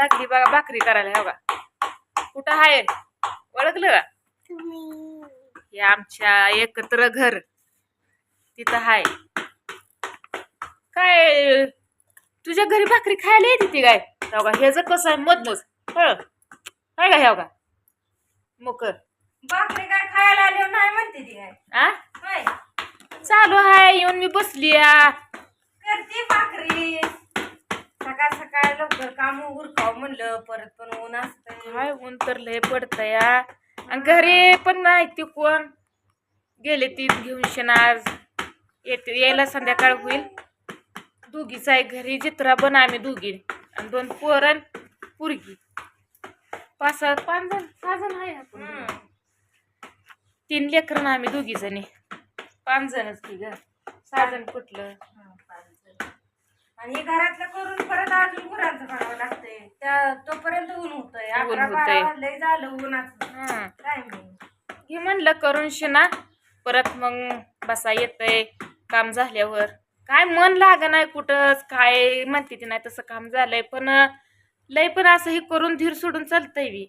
लागली बघा भाकरी करायला हो का कुठं आहे? ओळखलं? का हे आमच्या एकत्र घर. तिथं आहे. काय तुझ्या घरी भाकरी खायला येते ती काय? हो का ह्याचं कसं आहे मधमच कळ काय का ह्या का मुक भाकरी काय खायला आले नाही म्हणते ती काय? आ? होय. चालू आहे येऊन मी बसली करते भाकरी. सकाळ सकाळ लवकर काम उरकाव म्हणलं परत पण ऊन असतंय. काय ऊन तर लय पडतं या आणि घरी पण नाही ती कोण. गेले ती घेऊन शेणाज येते यायला संध्याकाळ होईल. दोघीच आहे घरी चित्रा पण आम्ही दोघी. आणि दोन पोरण पुरगी. पाच सहा पाच जण. सहा जण आहे आपण. तीन लेकरं आम्ही दोघी जणी पाच जणच की ग. सहा जण कुठलं. आणि घरातलं करून परत अजून गुरांचं करावं लागतंय. त्या तोपर्यंत ऊन होतंय. ऊन अकरा होतंय. बारा झालं उन्हाचं. हं. टायमिंग हे म्हणलं करून शिना. परत मग बसा येतंय. काम झाल्यावर. काय मन लाग नाही कुठंच. काय म्हणते ती नाही तसं काम झालंय. पण लय पण असं हे करून धीर सोडून चालतंय बी.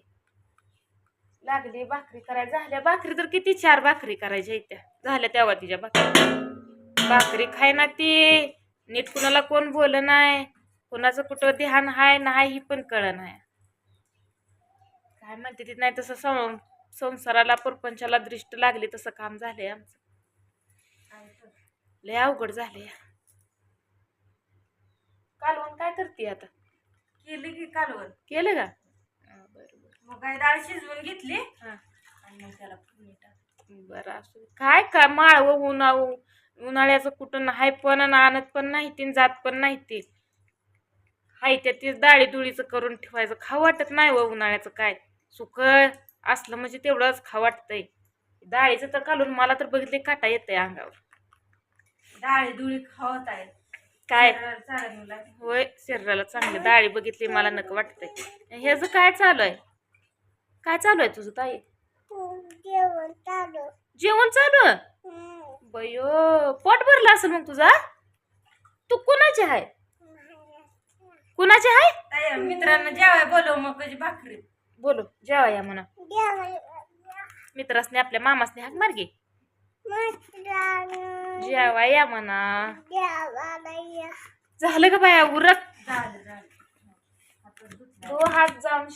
लागली भाकरी करायला झाल्या भाकरी तर किती चार भाकरी करायच्या त्या झाल्या तेव्हा तिच्या भाकरी. भाकरी खाय ना ती. नीट कुणाला कोण बोल नाही कुणाचं कुठं ध्यान हाय नाही ही पण कळ नाही. काय म्हणते ती नाही तसं सं संसाराला परपंचाला दृष्ट लागली तसं काम झालंय आमचं. लय अवघड झालंय. कालवण काय करते आता? केली की कालवण. केलं का? मग काय डाळ शिजवून घेतली आणि मग त्याला फोडणी टाकली. बरं असू दे. काय का माळव उन्हा उन्हाळ्याचं कुठं नाही पण आणि आणत पण नाही ती जात पण नाही ते. हाय त्या तेच डाळी दुळीचं करून ठेवायचं. खाऊ वाटत नाही व उन्हाळ्याचं काय. सुक असलं म्हणजे तेवढंच खाऊ वाटतंय. डाळीचं तर कालून मला तर बघितले काटा येतंय अंगावर. डाळी दुळी खावत आहे काय होय शरीराला चांगली. डाळी बघितली मला नको वाटतंय. ह्याचं काय चालू आहे? काय चालू आहे तुझं ताई? जेवण चालू. आहे? बयो पोट भरलं असेल मग तुझा? तू कुणाची आहे कुणाची आहे मित्रांना जेवाय बोलव मग कशी भाकरी. बोलो जेवा या म्हणा. मित्रासने आपल्या मामासने हाक मार्गे जेवा या म्हणा. झालं का बाया धुतलं. तो हात जाऊन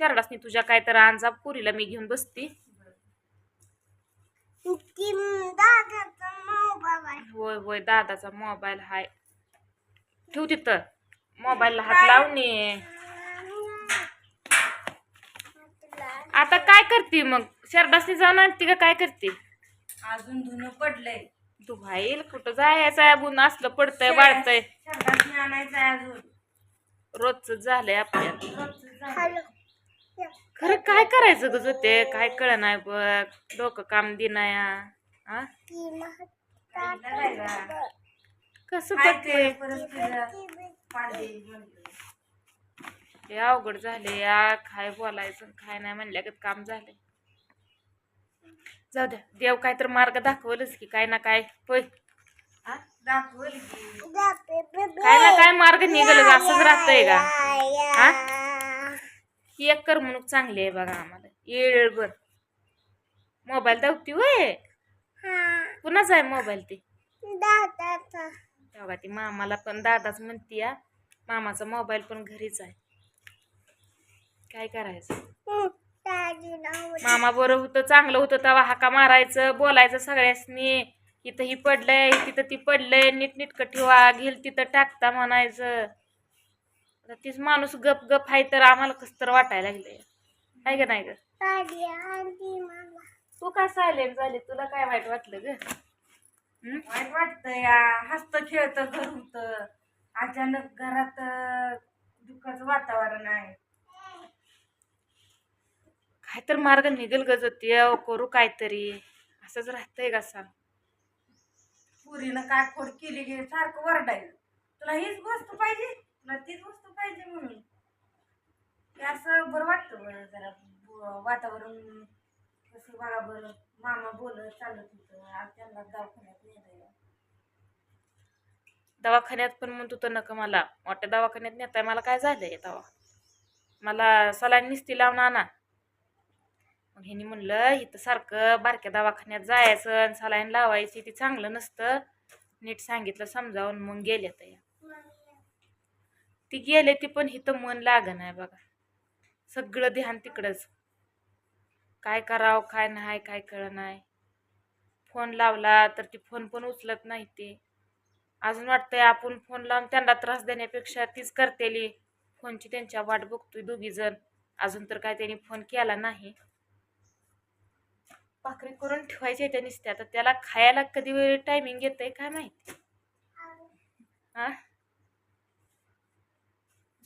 शरडासनी तुझ्या काय तर आणजा पुरीला मी घेऊन बसती. होय होय दादाचा मोबाईल हाय. ठेव तिथं. मोबाईलला हात लावणे आता काय करते मग? शरडासनी जाऊन आणते का काय करते? अजून धुणं पडलंय. तू भाईल कुठं जायचं आहे? बुन असलं पडतंय वाढतंय. शरणातनी आणायचं आहे अजून. रोजच झालंय आपल्याला. रोजचं झालं. खरं काय करायचं ग ते? काय कळ नाही बघ. डोकं काम दिनाया? कसं. हे अवघड झाले या. काय बोलायचं काय नाही म्हणल्यागत काम झालंय. जाऊ द्या. देव काय तर मार्ग दाखवलच की काय ना काय. होय? दाखवली की. काय ना काय मार्ग निघाल असंच राहतंय का? हा ही एक करमणूक चांगली आहे बघा आम्हाला. येळभर मोबाईल दावती वय? कुणाचा आहे मोबाईल ते? तेव्हा ती मामाला पण दादाच म्हणती या मामाचा मोबाईल पण घरीच आहे. काय करायचं? मामा बरं होतं चांगलं होतं तेव्हा हाका मारायचं बोलायचं सगळ्यासनी. इथं ही पडलंय तिथं ती पडलंय नीट नीटकं ठेवा घेल तिथं टाकता म्हणायचं. आता तीच माणूस गप गप आहे तर आम्हाला कसं तर वाटायला लागलंय. आहे का नाही ग? तू काय सायलेंट झाली? तुला काय वाईट वाटलं ग? हं? वाईट वाटतं या. हसत खेळत घर होत अचानक घरात दुःखाचं वातावरण आहे. काय तर मार्ग निघेल ग जोती करू काहीतरी. असंच राहतंय का सांग पुरीनं काय खोड केली की सारखं वरडायचं तुला हीच वस्तू पाहिजे? तुला तीच वस्तू पाहिजे म्हणून. ते असं बरं वाटतं बरं जरा वातावरण कसं बघा बरं. मामा बोलत चालत होतं. आज त्यांना दवाखान्यात नेलं दवाखान्यात पण म्हणतो तर नका मला. मोठ्या दवाखान्यात नेताय मला काय झालंय तेव्हा मला सलाईन निस्ती लावून आणा. मग ह्यानी म्हणलं इथं सारखं बारक्या दवाखान्यात जायचं आणि सलाईन लावायची ती चांगलं नसतं. नीट सांगितलं समजावून मग गेले तया ती गेले ती पण हिथं मन लागं आहे बघा. सगळं ध्यान तिकडंच. काय करावं काय नाही काय कळ नाही फोन लावला तर ती फोन पण उचलत नाही ते. अजून वाटतंय आपण फोन लावून त्यांना त्रास देण्यापेक्षा तीच करतेली. फोनची त्यांच्या वाट बघतोय दोघी जण. अजून तर काय त्यांनी फोन केला नाही. भाकरी करून ठेवायची त्या नुसत्या. तर त्याला खायला कधी वेळ टायमिंग येतंय काय माहिती? हा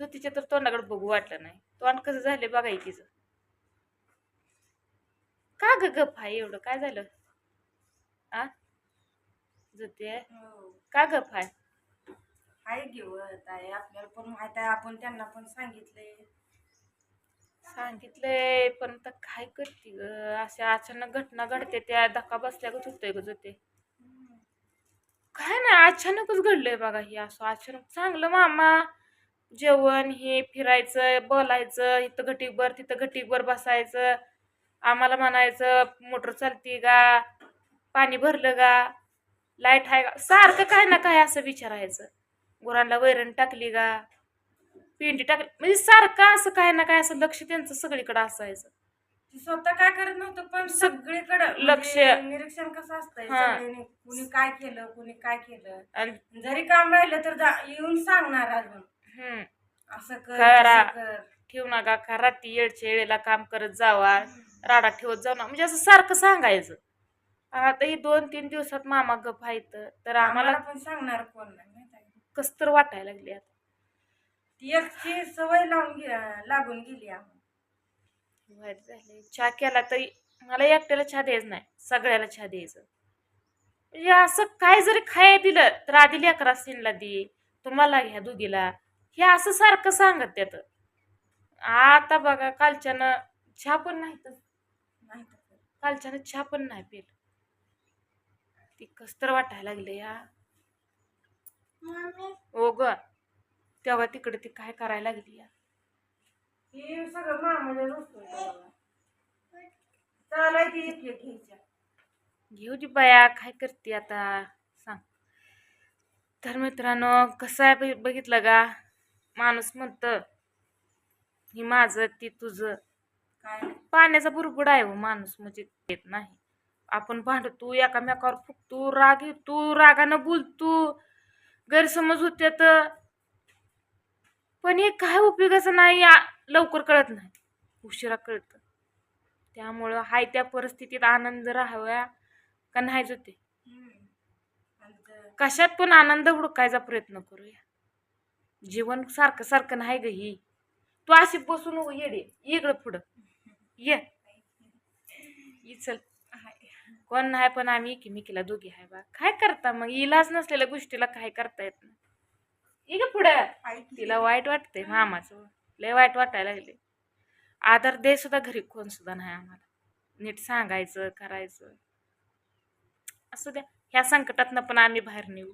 जो तिच्या तर तोंडाकडे बघू वाटलं नाही. तोंड कसं झालं बघाय तिचं. का ग गप आहे एवढं? काय झालं? आ? जुते हो. का गप आहे? आहे घेवत आहे. आपल्याला पण माहीत आहे. आपण त्यांना पण सांगितलंय. सांगितलंय पण आता काय करते ग? अशा अचानक घटना घडते त्या धक्का बसल्यागत होतोय ग जुते काय नाही अचानकच घडलंय बघा हे असं. अचानक चांगलं मामा. जेवण हे फिरायचं बोलायचं इथं घटीकभर तिथं घटीकभर बसायचं. आम्हाला म्हणायचं मोटर चालती का? पाणी भरलं का? लाइट आहे का? सारखं काय ना काय असं विचारायचं. गुरांना वैरण टाकली का? पिंडी टाकली. म्हणजे सारखं असं काय ना काय असं लक्ष त्यांचं सगळीकडे असायचं. ती स्वतः काय करत नव्हतं पण सगळीकडे लक्ष. निरीक्षण कसं असतंय हा. सगळ्यांनी. कुणी काय केलं कुणी काय केलं. आणि जरी काम राहिलं तर जा- येऊन सांगणार अजून. हम्म. असं कर खरा. तसं कर. ठेवू नका का रात्री येळच्या वेळेला काम करत जावा राडा ठेवत जाऊ ना म्हणजे असं सारखं सांगायचं. आणि आता ही दोन तीन दिवसात मामा गप आहेत तर आम्हाला आम्हाला पण सांगणार कोण नाही माहीत आहे का? कस तर वाटायला लागली आता. ती एकची सवय लावून गे- लागून गेली आम्हाला. वाईट झाले. चहा केला तरी मला एकट्याला चहा द्यायचं नाही सगळ्याला चहा द्यायचं. म्हणजे असं काय जरी खाय दिलं तर आधी लेकरा सिनला दे तुम्हाला घ्या दुगीला हे असं सारखं सांगत त्यात आता बघा कालच्यानं चहा पण नाही तर आहे. कालच्यानं चहा पण नाही पेल ती कस तर वाटायला लागले या. ओ ग तेव्हा तिकडे ती काय करायला लागली या? ती सगळं घेऊ दे बाया काय करते आता? सांग. तर मित्रांनो कसं आहे बघ- बघितलं का? माणूस म्हणतं ही माझं ती तुझं. काय? पाण्याचा बुरबुड आहे हो माणूस म्हणजे येत नाही. आपण भांडतो एकामेकावर फुकतो राग येतो रागानं बोलतो गैरसमज होते तर पण हे काय उपयोगाचं नाही लवकर कळत नाही उशिरा कळतं. त्यामुळं हाय त्या परिस्थितीत आनंद राहाव्या का नाहीच होते? कशात पण आनंद हुडकायचा प्रयत्न करूया. जीवन सारखं सारखं नाही ग ही. तू अशी बसून नको येडे इकडं पुढं. ये. चल. कोण नाही पण आम्ही एकीमेकीला दोघी आहे बा. काय करता मग? इलाज नसलेल्या गोष्टीला काय करता येत नाही. ये ग पुढं. तिला वाईट वाटतंय मामाचं. लय वाईट वाटायला लागले आदर दे सुद्धा घरी. कोण सुद्धा नाही आम्हाला. नीट सांगायचं करायचं. असू द्या. ह्या संकटातनं पण आम्ही बाहेर नेऊ